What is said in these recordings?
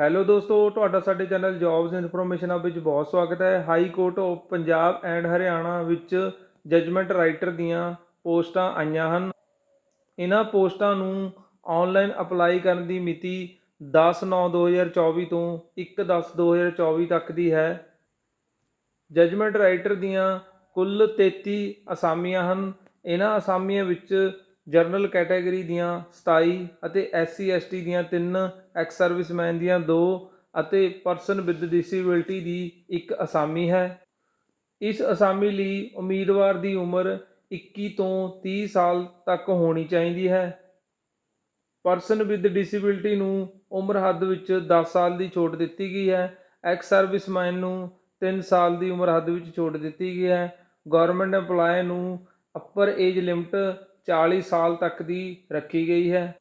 Hello ਦੋਸਤੋ, ਤੁਹਾਡਾ ਸਾਡੇ ਚੈਨਲ ਜੌਬਸ ਇਨਫੋਰਮੇਸ਼ਨ ਹਬ ਵਿੱਚ ਬਹੁਤ ਸਵਾਗਤ ਹੈ। High court of Punjab and Haryana ਵਿੱਚ ਜਜਮੈਂਟ ਰਾਈਟਰ ਦੀਆਂ ਪੋਸਟਾਂ ਆਈਆਂ ਹਨ। ਇਹਨਾਂ ਪੋਸਟਾਂ ਨੂੰ ਆਨਲਾਈਨ ਅਪਲਾਈ ਕਰਨ ਦੀ ਮਿਤੀ 10/9/2024 ਤੋਂ 1/10/2024 ਤੱਕ ਦੀ ਹੈ। ਜਜਮੈਂਟ ਰਾਈਟਰ ਦੀਆਂ ਕੁੱਲ 33 ਅਸਾਮੀਆਂ ਹਨ। ਇਹਨਾਂ ਅਸਾਮੀਆਂ ਵਿੱਚ ਜਨਰਲ ਕੈਟਾਗਰੀ ਦੀਆਂ 27 ਅਤੇ ਐਸਸੀ, ਐਸਟੀ ਦੀਆਂ 3 ਐਕਸ ਸਰਵਿਸਮੈਨ ਦੀਆਂ 2 ਅਤੇ ਪਰਸਨ ਵਿਦ ਡਿਸੇਬਿਲਟੀ ਦੀ ਇੱਕ ਅਸਾਮੀ ਹੈ। ਇਸ ਅਸਾਮੀ ਲਈ ਉਮੀਦਵਾਰ ਦੀ ਉਮਰ 21 ਤੋਂ 30 ਸਾਲ ਤੱਕ ਹੋਣੀ ਚਾਹੀਦੀ ਹੈ। ਪਰਸਨ ਵਿਦ ਡਿਸੇਬਿਲਟੀ ਨੂੰ ਉਮਰ ਹੱਦ ਵਿੱਚ 10 ਸਾਲ ਦੀ ਛੋਟ ਦਿੱਤੀ ਗਈ ਹੈ। ਐਕਸ ਸਰਵਿਸਮੈਨ ਨੂੰ 3 ਸਾਲ ਦੀ ਉਮਰ ਹੱਦ ਵਿੱਚ ਛੋਟ ਦਿੱਤੀ ਗਈ ਹੈ। ਗਵਰਨਮੈਂਟ EMPLOYE ਨੂੰ ਅਪਰ ਏਜ ਲਿਮਟ 40 ਸਾਲ ਤੱਕ ਦੀ ਰੱਖੀ ਗਈ ਹੈ।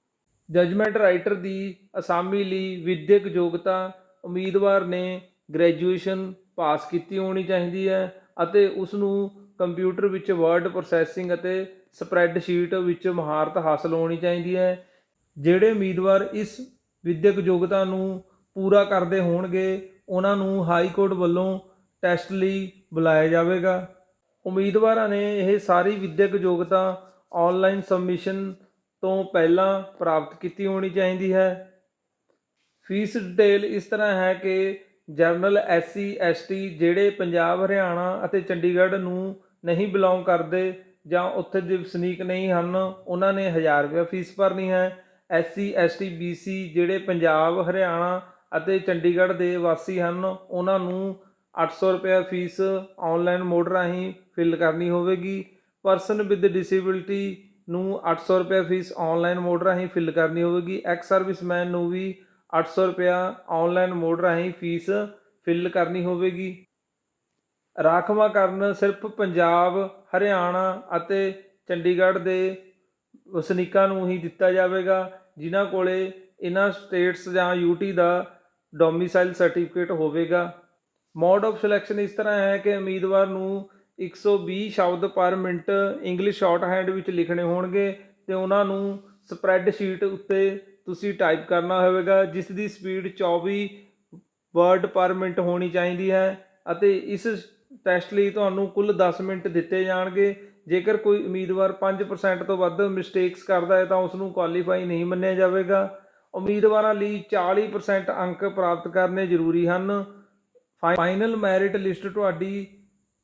ਜਜਮੈਂਟ ਰਾਈਟਰ ਦੀ ਅਸਾਮੀ ਲਈ ਵਿਦਿਅਕ ਯੋਗਤਾ ਉਮੀਦਵਾਰ ਨੇ ਗ੍ਰੈਜੂਏਸ਼ਨ ਪਾਸ ਕੀਤੀ ਹੋਣੀ ਚਾਹੀਦੀ ਹੈ ਅਤੇ ਉਸ ਨੂੰ ਕੰਪਿਊਟਰ ਵਿੱਚ ਵਰਡ ਪ੍ਰੋਸੈਸਿੰਗ ਅਤੇ ਸਪਰੈਡਸ਼ੀਟ ਵਿੱਚ ਮਹਾਰਤ ਹਾਸਲ ਹੋਣੀ ਚਾਹੀਦੀ ਹੈ। ਜਿਹੜੇ ਉਮੀਦਵਾਰ ਇਸ ਵਿਦਿਅਕ ਯੋਗਤਾ ਨੂੰ ਪੂਰਾ ਕਰਦੇ ਹੋਣਗੇ, ਉਹਨਾਂ ਨੂੰ ਹਾਈ ਕੋਰਟ ਵੱਲੋਂ ਟੈਸਟ ਲਈ ਬੁਲਾਇਆ ਜਾਵੇਗਾ। ਉਮੀਦਵਾਰਾਂ ਨੇ ਇਹ ਸਾਰੀ ਵਿਦਿਅਕ ਯੋਗਤਾ ਆਨਲਾਈਨ ਸਬਮਿਸ਼ਨ ਤੋਂ ਪਹਿਲਾਂ ਪ੍ਰਾਪਤ ਕੀਤੀ ਹੋਣੀ ਚਾਹੀਦੀ ਹੈ। ਫੀਸ ਡਿਟੇਲ ਇਸ ਤਰ੍ਹਾਂ ਹੈ ਕਿ ਜਰਨਲ, ਐਸਸੀ, ਐਸਟੀ ਜਿਹੜੇ ਪੰਜਾਬ, ਹਰਿਆਣਾ ਅਤੇ ਚੰਡੀਗੜ੍ਹ ਨੂੰ ਨਹੀਂ ਬਿਲੋਂਗ ਕਰਦੇ ਜਾਂ ਉੱਥੇ ਦੇ ਵਸਨੀਕ ਨਹੀਂ ਹਨ, ਉਹਨਾਂ ਨੇ 1000 ਰੁਪਏ ਫੀਸ ਭਰਨੀ ਹੈ। ਐਸਸੀ, ਐਸਟੀ, ਬੀਸੀ ਜਿਹੜੇ ਪੰਜਾਬ, ਹਰਿਆਣਾ ਅਤੇ ਚੰਡੀਗੜ੍ਹ ਦੇ ਵਾਸੀ ਹਨ, ਉਹਨਾਂ ਨੂੰ 800 ਰੁਪਏ ਫੀਸ ਆਨਲਾਈਨ ਮੋਡ ਰਾਹੀਂ ਫਿਲ ਕਰਨੀ ਹੋਵੇਗੀ। ਪਰਸਨ ਵਿਦ ਡਿਸੇਬਿਲਟੀ ਨੂੰ 800 ਰੁਪਏ ਫੀਸ ਆਨਲਾਈਨ ਮੋਡ ਰਾਹੀਂ ਫਿਲ ਕਰਨੀ ਹੋਵੇਗੀ। ਐਕਸ ਸਰਵਿਸਮੈਨ ਨੂੰ ਵੀ 800 ਰੁਪਏ ਆਨਲਾਈਨ ਮੋਡ ਰਾਹੀਂ ਫੀਸ ਫਿਲ ਕਰਨੀ ਹੋਵੇਗੀ। ਰਾਖਵਾਂਕਰਨ ਸਿਰਫ ਪੰਜਾਬ, ਹਰਿਆਣਾ ਅਤੇ ਚੰਡੀਗੜ੍ਹ ਦੇ ਵਸਨੀਕਾਂ ਨੂੰ ਹੀ ਦਿੱਤਾ ਜਾਵੇਗਾ, ਜਿਨ੍ਹਾਂ ਕੋਲੇ ਇਹਨਾਂ ਸਟੇਟਸ ਜਾਂ ਯੂਟੀ ਦਾ ਡੋਮਿਸਾਈਲ ਸਰਟੀਫਿਕੇਟ ਹੋਵੇਗਾ। ਮੋਡ ਆਫ ਸਿਲੈਕਸ਼ਨ ਇਸ ਤਰ੍ਹਾਂ ਹੈ ਕਿ ਉਮੀਦਵਾਰ ਨੂੰ 120 ਸ਼ਬਦ ਪਰ ਮਿੰਟ ਇੰਗਲਿਸ਼ ਸ਼ਾਰਟ ਹੈਂਡ ਵਿੱਚ ਲਿਖਣੇ ਹੋਣਗੇ ਤੇ ਉਹਨਾਂ ਨੂੰ ਸਪਰੈਡ ਸ਼ੀਟ ਉੱਤੇ ਤੁਸੀਂ ਟਾਈਪ ਕਰਨਾ ਹੋਵੇਗਾ ਜਿਸ ਦੀ ਸਪੀਡ 24 ਵਰਡ ਪਰ ਮਿੰਟ ਹੋਣੀ ਚਾਹੀਦੀ ਹੈ ਅਤੇ ਇਸ ਟੈਸਟ ਲਈ ਤੁਹਾਨੂੰ ਕੁੱਲ 10 ਮਿੰਟ ਦਿੱਤੇ ਜਾਣਗੇ। ਜੇਕਰ ਕੋਈ ਉਮੀਦਵਾਰ 5% ਤੋਂ ਵੱਧ ਮਿਸਟੇਕਸ ਕਰਦਾ ਹੈ ਤਾਂ ਉਸ ਨੂੰ ਕੁਆਲੀਫਾਈ ਨਹੀਂ ਮੰਨਿਆ ਜਾਵੇਗਾ। ਉਮੀਦਵਾਰਾਂ ਲਈ 40% ਅੰਕ ਪ੍ਰਾਪਤ ਕਰਨੇ ਜ਼ਰੂਰੀ ਹਨ। ਫਾਈਨਲ ਮੈਰਿਟ ਲਿਸਟ ਤੁਹਾਡੀ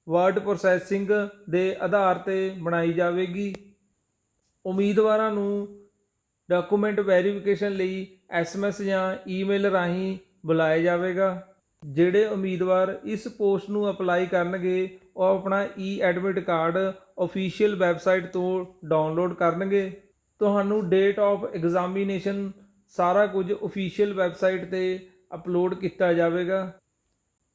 ਵਰਡ ਪ੍ਰੋਸੈਸਿੰਗ ਦੇ ਆਧਾਰ ਤੇ ਬਣਾਈ ਜਾਵੇਗੀ। ਉਮੀਦਵਾਰਾਂ ਨੂੰ ਡਾਕੂਮੈਂਟ ਵੈਰੀਫਿਕੇਸ਼ਨ ਲਈ ਐਸਐਮਐਸ ਜਾਂ ਈਮੇਲ ਰਾਹੀਂ ਬੁਲਾਇਆ ਜਾਵੇਗਾ। ਜਿਹੜੇ ਉਮੀਦਵਾਰ ਇਸ ਪੋਸਟ ਨੂੰ ਅਪਲਾਈ ਕਰਨਗੇ, ਉਹ ਆਪਣਾ e admit card official website ਤੋਂ ਡਾਊਨਲੋਡ ਕਰਨਗੇ। ਤੁਹਾਨੂੰ ਡੇਟ ਆਫ ਐਗਜ਼ਾਮੀਨੇਸ਼ਨ ਸਾਰਾ ਕੁਝ ਅਫੀਸ਼ੀਅਲ ਵੈਬਸਾਈਟ ਤੇ ਅਪਲੋਡ ਕੀਤਾ ਜਾਵੇਗਾ।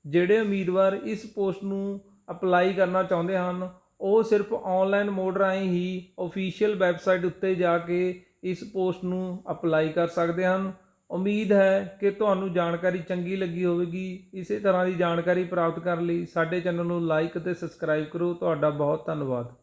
ਜਿਹੜੇ ਉਮੀਦਵਾਰ ਇਸ ਪੋਸਟ ਨੂੰ ਅਪਲਾਈ ਕਰਨਾ ਚਾਹੁੰਦੇ ਹਨ। ਉਹ ਸਿਰਫ ਆਨਲਾਈਨ ਮੋਡ ਰਾਹੀਂ ਹੀ ਅਫੀਸ਼ੀਅਲ ਵੈਬਸਾਈਟ ਉੱਤੇ ਜਾ ਕੇ ਇਸ ਪੋਸਟ ਨੂੰ ਅਪਲਾਈ ਕਰ ਸਕਦੇ ਹਨ। ਉਮੀਦ ਹੈ ਕਿ ਤੁਹਾਨੂੰ ਜਾਣਕਾਰੀ ਚੰਗੀ ਲੱਗੀ ਹੋਵੇਗੀ। ਇਸੇ ਤਰ੍ਹਾਂ ਦੀ ਜਾਣਕਾਰੀ ਪ੍ਰਾਪਤ ਕਰਨ ਲਈ ਸਾਡੇ ਚੈਨਲ ਨੂੰ ਲਾਈਕ ਅਤੇ ਸਬਸਕ੍ਰਾਈਬ ਕਰੋ। ਤੁਹਾਡਾ ਬਹੁਤ ਧੰਨਵਾਦ।